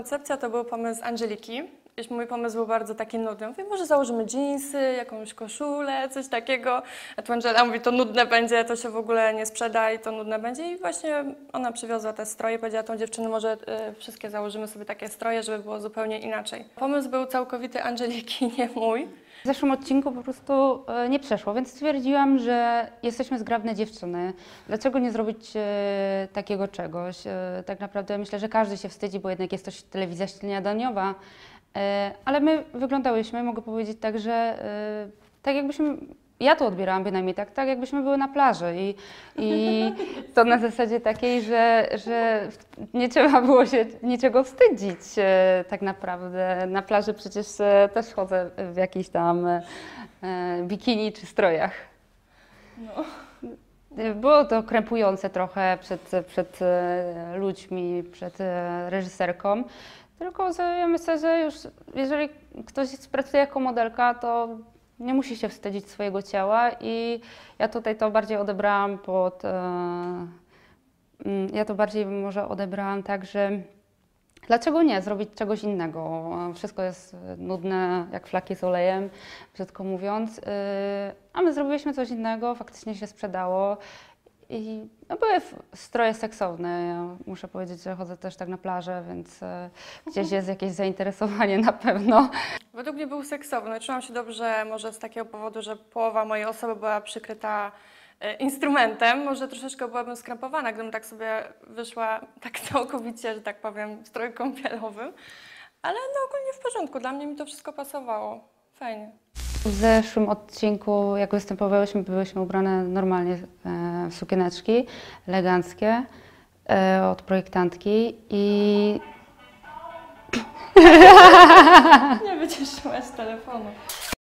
Koncepcja to był pomysł Angeliki. Mój pomysł był bardzo taki nudny. Mówię, może założymy dżinsy, jakąś koszulę, coś takiego. A tu Angela mówi, to nudne będzie, to się w ogóle nie sprzeda i to nudne będzie. I właśnie ona przywiozła te stroje, powiedziała tą dziewczyny, może y, wszystkie założymy sobie takie stroje, żeby było zupełnie inaczej. Pomysł był całkowity Angeliki, nie mój. W zeszłym odcinku po prostu e, nie przeszło, więc stwierdziłam, że jesteśmy zgrabne dziewczyny. Dlaczego nie zrobić e, takiego czegoś? E, tak naprawdę myślę, że każdy się wstydzi, bo jednak jest to telewizja śniadaniowa. Ale my wyglądałyśmy, mogę powiedzieć tak, że tak jakbyśmy, ja to odbierałam bynajmniej tak, tak jakbyśmy były na plaży i, i to na zasadzie takiej, że, że nie trzeba było się niczego wstydzić e, tak naprawdę. Na plaży przecież e, też chodzę w jakichś tam e, bikini czy strojach. No. Było to krępujące trochę przed, przed ludźmi, przed reżyserką. Tylko ja myślę, że już jeżeli ktoś pracuje jako modelka, to nie musi się wstydzić swojego ciała i ja tutaj to bardziej odebrałam pod... E, mm, ja to bardziej może odebrałam tak, że dlaczego nie zrobić czegoś innego? Wszystko jest nudne, jak flaki z olejem, brzydko mówiąc. E, A my zrobiliśmy coś innego, faktycznie się sprzedało. I no były stroje seksowne. Ja muszę powiedzieć, że chodzę też tak na plażę, więc e, gdzieś jest jakieś zainteresowanie na pewno. Według mnie był seksowny. Czułam się dobrze może z takiego powodu, że połowa mojej osoby była przykryta e, instrumentem. Może troszeczkę byłabym skrępowana, gdybym tak sobie wyszła tak całkowicie, że tak powiem, w stroju kąpielowym. Ale no ogólnie w porządku. Dla mnie mi to wszystko pasowało. Fajnie. W zeszłym odcinku, jak występowałyśmy, byłyśmy ubrane normalnie e, sukieneczki eleganckie e, od projektantki i Nie wycieszyłaś telefonu.